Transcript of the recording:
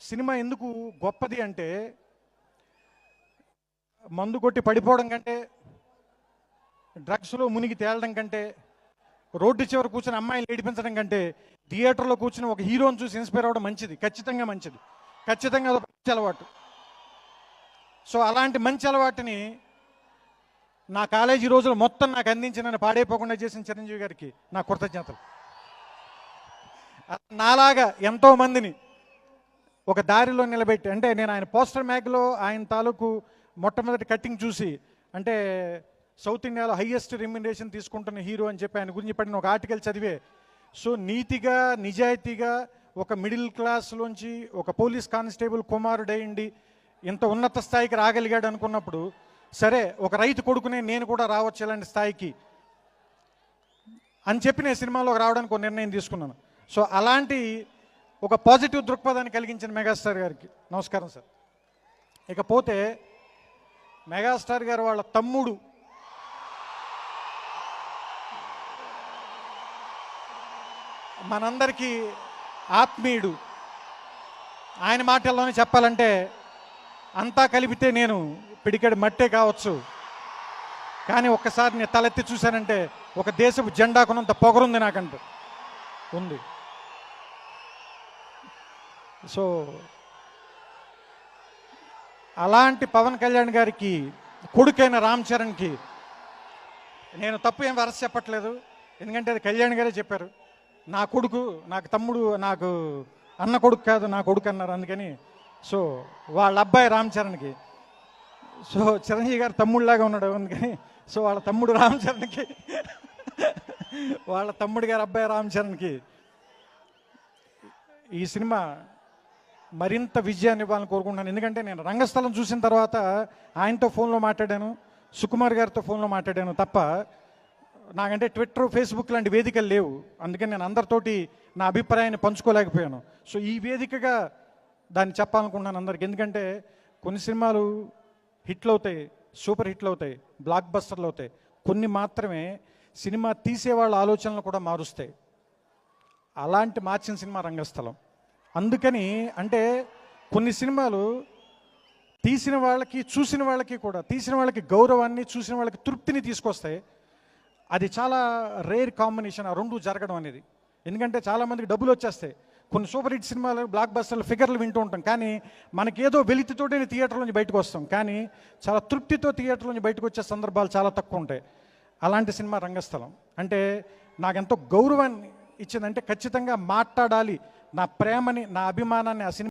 Cinema ఎందుకు గొప్పది అంటే మందు కొట్టి పడిపోవడం కంటే డ్రగ్స్లో మునిగి తేలడం కంటే రోడ్డు చివర కూర్చుని అమ్మాయిని ఏడిపించడం కంటే థియేటర్లో కూర్చుని ఒక హీరోని చూసి ఇన్స్పైర్ అవ్వడం మంచిది ఖచ్చితంగా మంచిది. ఖచ్చితంగా అదొక మంచి అలవాటు. సో అలాంటి మంచి అలవాటుని నా కాలేజీ రోజులు మొత్తం నాకు అందించి నన్ను పాడైపోకుండా చేసిన చిరంజీవి గారికి నా కృతజ్ఞతలు. నాలాగా ఎంతో మందిని ఒక దారిలో నిలబెట్టి అంటే నేను ఆయన పోస్టర్ మ్యాగ్లో ఆయన తాలూకు మొట్టమొదటి కట్టింగ్ చూసి అంటే సౌత్ ఇండియాలో హయ్యెస్ట్ రెమ్యునరేషన్ తీసుకుంటున్న హీరో అని చెప్పి ఆయన గురించి పడిన ఒక ఆర్టికల్ చదివే. సో నీతిగా నిజాయితీగా ఒక మిడిల్ క్లాస్లోంచి ఒక పోలీస్ కానిస్టేబుల్ కుమారుడయ్యండి ఇంత ఉన్నత స్థాయికి రాగలిగాడు అనుకున్నప్పుడు సరే ఒక రైతు కొడుకునే నేను కూడా రావచ్చు ఇలాంటి స్థాయికి అని చెప్పి నేను సినిమాలోకి రావడానికి ఒక నిర్ణయం తీసుకున్నాను. సో అలాంటి ఒక పాజిటివ్ దృక్పథాన్ని కలిగించిన మెగాస్టార్ గారికి. నమస్కారం సార్. ఇకపోతే మెగాస్టార్ గారు వాళ్ళ తమ్ముడు. మనందరికీ ఆత్మీయుడు. ఆయన మాటల్లోనే చెప్పాలంటే అంతా కలిపితే నేను పిడికెడు మట్టే కావచ్చు. కానీ ఒక్కసారి నేను తలెత్తి చూశానంటే ఒక దేశపు జెండాకునంత పొగరుంది నాకంటూ. ఉంది. సో అలాంటి పవన్ కళ్యాణ్ గారికి కొడుకైన రామ్ చరణ్కి నేను తప్పు ఏం వరస చెప్పట్లేదు. ఎందుకంటే అది కళ్యాణ్ గారే చెప్పారు. నా కొడుకు నాకు తమ్ముడు నాకు అన్న కొడుకు కాదు నా కొడుకు అన్నారు. అందుకని సో వాళ్ళ అబ్బాయి రామ్ చరణ్కి. సో చిరంజీవి గారు తమ్ముడిలాగా ఉన్నాడు. అందుకని సో వాళ్ళ తమ్ముడు రామ్ చరణ్కి. వాళ్ళ తమ్ముడు గారు అబ్బాయి రామ్ చరణ్కి. ఈ సినిమా మరింత విజయాన్ని ఇవ్వాలని కోరుకుంటున్నాను. ఎందుకంటే నేను రంగస్థలం చూసిన తర్వాత ఆయనతో ఫోన్లో మాట్లాడాను సుకుమార్ గారితో ఫోన్లో మాట్లాడాను తప్ప నాకంటే ట్విట్టర్ ఫేస్బుక్ లాంటి వేదికలు లేవు. అందుకని నేను అందరితోటి నా అభిప్రాయాన్ని పంచుకోలేకపోయాను. సో ఈ వేదికగా దాన్ని చెప్పాలనుకుంటున్నాను అందరికి. ఎందుకంటే కొన్ని సినిమాలు హిట్లు అవుతాయి సూపర్ హిట్లు అవుతాయి బ్లాక్ బస్టర్లు అవుతాయి. కొన్ని మాత్రమే సినిమా తీసేవాళ్ళ ఆలోచనలు కూడా మారుస్తాయి. అలాంటి మార్చిన సినిమా రంగస్థలం. అందుకని అంటే కొన్ని సినిమాలు తీసిన వాళ్ళకి చూసిన వాళ్ళకి కూడా తీసిన వాళ్ళకి గౌరవాన్ని చూసిన వాళ్ళకి తృప్తిని తీసుకొస్తాయి. అది చాలా రేర్ కాంబినేషన్ ఆ రెండు జరగడం అనేది. ఎందుకంటే చాలామందికి డబ్బులు వచ్చేస్తాయి. కొన్ని సూపర్ హిట్ సినిమాలు బ్లాక్ బస్టర్లు ఫిగర్లు వింటూ ఉంటాం. కానీ మనకేదో వెలితితోటే థియేటర్లోంచి బయటకు వస్తాం. కానీ చాలా తృప్తితో థియేటర్ నుంచి బయటకు వచ్చే సందర్భాలు చాలా తక్కువ ఉంటాయి. అలాంటి సినిమా రంగస్థలం. అంటే నాకెంతో గౌరవాన్ని ఇచ్చిందంటే ఖచ్చితంగా మాట్లాడాలి. నా ప్రేమని నా అభిమానాన్ని ఆ సినిమా